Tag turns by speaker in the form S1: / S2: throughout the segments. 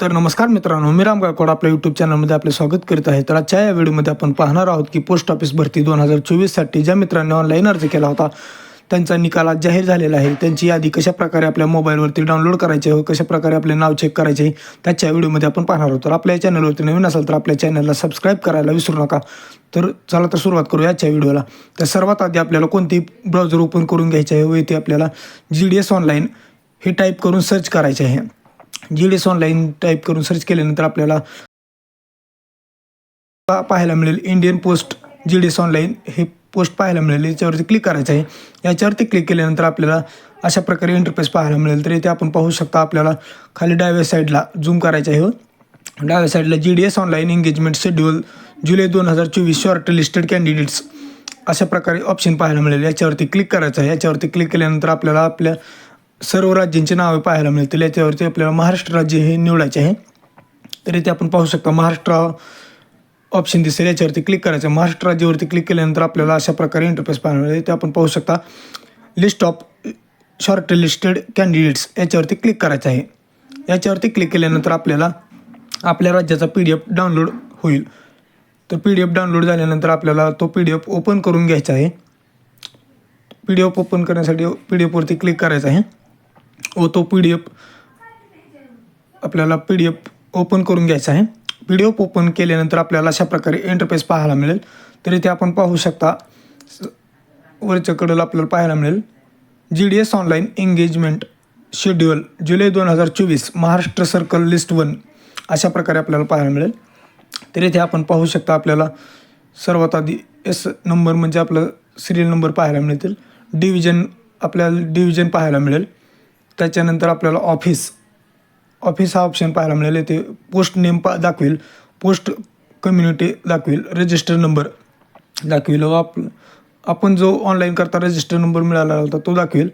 S1: तर नमस्कार मित्रांनो मी राम गायकवाड आपल्या यूट्यूब चॅनलमध्ये आपले स्वागत करीत आहे. तर आजच्या या व्हिडिओमध्ये आपण पाहणार आहोत की पोस्ट ऑफिस भरती दोन हजार चोवीससाठी ज्या मित्रांनी ऑनलाईन अर्ज केला होता त्यांचा निकाल आज जाहीर झालेला आहे. त्यांची यादी कशा प्रकारे आपल्या मोबाईलवरती डाउनलोड करायची व कशा प्रकारे आपले नाव चेक करायचे त्याच्या व्हिडिओमध्ये आपण पाहणार आहोत. तर आपल्या या चॅनलवरती नवीन असाल तर आपल्या चॅनलला सबस्क्राईब करायला विसरू नका. तर चला तर सुरुवात करू याच्या व्हिडिओला. तर सर्वात आधी आपल्याला कोणती ब्राउझर ओपन करून घ्यायचे आहे व इथे आपल्याला जी डी एस ऑनलाईन हे टाईप करून सर्च करायचे आहे. G D S online type करून सर्च केल्यानंतर आपल्याला पाहायला मिळेल Indian post G D S online हे पोस्ट पाहायला मिळेल. याच्यावरती क्लिक करायचं आहे. याच्यावरती क्लिक केल्यानंतर आपल्याला अशा प्रकारे इंटरफेस पाहायला मिळेल. तर इथे आपण पाहू शकता आपल्याला खाली डाव्या साईडला झूम करायचं आहे. हो. डाव्या साईडला G D S online engagement schedule जुलै दोन हजार चोवीस शॉर्ट लिस्टेड कॅन्डिडेट्स अशा प्रकारे ऑप्शन पाहायला मिळेल. याच्यावरती क्लिक करायचं आहे. याच्यावरती क्लिक केल्यानंतर आपल्याला आपल्या सर्व राज्यांची नावे पाहायला मिळतील. याच्यावरती आपल्याला महाराष्ट्र राज्य हे निवडायचे आहे. तर इथे आपण पाहू शकता महाराष्ट्र ऑप्शन दिसेल. याच्यावरती क्लिक करायचं. महाराष्ट्र राज्यावरती क्लिक केल्यानंतर आपल्याला अशा प्रकारे इंटरफेस पाहायला मिळेल. ते आपण पाहू शकता list of short listed candidates याच्यावरती क्लिक करायचं आहे. याच्यावरती क्लिक केल्यानंतर आपल्याला आपल्या राज्याचा पी डी एफ डाउनलोड होईल. तर पी डी एफ डाउनलोड झाल्यानंतर आपल्याला तो पी डी एफ ओपन करून घ्यायचा आहे. पी डी एफ ओपन करण्यासाठी पी डी एफवरती क्लिक करायचं आहे. व तो पी डी एफ आपल्याला पी डी एफ ओपन करून घ्यायचा आहे. पी डी एफ ओपन केल्यानंतर आपल्याला अशा प्रकारे इंटरफेस पाहायला मिळेल. तर इथे आपण पाहू शकता स- वरच्या कडेला आपल्याला पाहायला मिळेल. G D S online engagement schedule जुलै दोन हजार चोवीस महाराष्ट्र सर्कल लिस्ट वन अशा प्रकारे आपल्याला पाहायला मिळेल. तर इथे आपण पाहू शकता आपल्याला सर्वात आधी एस नंबर म्हणजे आपलं सिरियल नंबर पाहायला मिळतील. डिव्हिजन आपल्याला डिव्हिजन पाहायला मिळेल. त्याच्यानंतर आपल्याला ऑफिस ऑफिस हा ऑप्शन पाहायला मिळेल येथे पोस्ट नेम पा दाखवेल. पोस्ट कम्युनिटी दाखवेल. रजिस्टर नंबर दाखवेल. व आप आपण जो ऑनलाईन करता रजिस्टर नंबर मिळाला होता तो दाखवेल.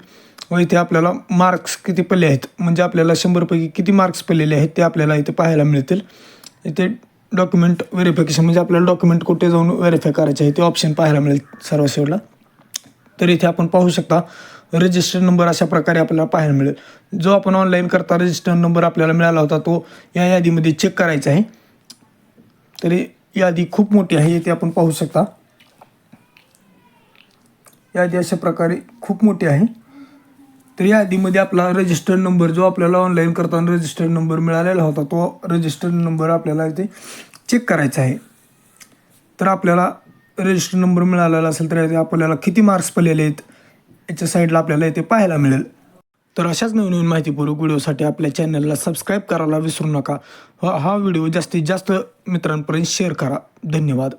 S1: व इथे आपल्याला मार्क्स किती पडले आहेत? म्हणजे आपल्याला शंभरपैकी किती मार्क्स पडलेले आहेत ते आपल्याला इथे पाहायला मिळतील. इथे डॉक्युमेंट व्हेरिफिकेशन म्हणजे आपल्याला डॉक्युमेंट कुठे जाऊन व्हेरीफाय करायचे आहे ते ऑप्शन पाहायला मिळेल सर्व शेवटला. तर इथे आपण पाहू शकता रजिस्टर नंबर अशा प्रकारे आपल्याला पाहायला मिळेल. जो आपण ऑनलाईन करता रजिस्टर नंबर आपल्याला मिळाला होता तो या यादीमध्ये चेक करायचा आहे. तरी यादी खूप मोठी आहे ते आपण पाहू शकता. यादी अशा प्रकारे खूप मोठी आहे. तर यादीमध्ये आपला रजिस्टर्ड नंबर जो आपल्याला ऑनलाईन करताना रजिस्टर्ड नंबर मिळालेला होता तो रजिस्टर नंबर आपल्याला इथे चेक करायचा आहे. तर आपल्याला रजिस्टर नंबर मिळालेला असेल तर आपल्याला किती मार्क्स पडलेले आहेत? याच्या साईडला आपल्याला इथे पाहायला मिळेल. तर अशाच नवीन नवीन माहितीपूर्वक व्हिडिओसाठी आपल्या चॅनलला सबस्क्राईब करायला विसरू नका. व हा व्हिडिओ जास्तीत जास्त मित्रांपर्यंत शेअर करा. धन्यवाद.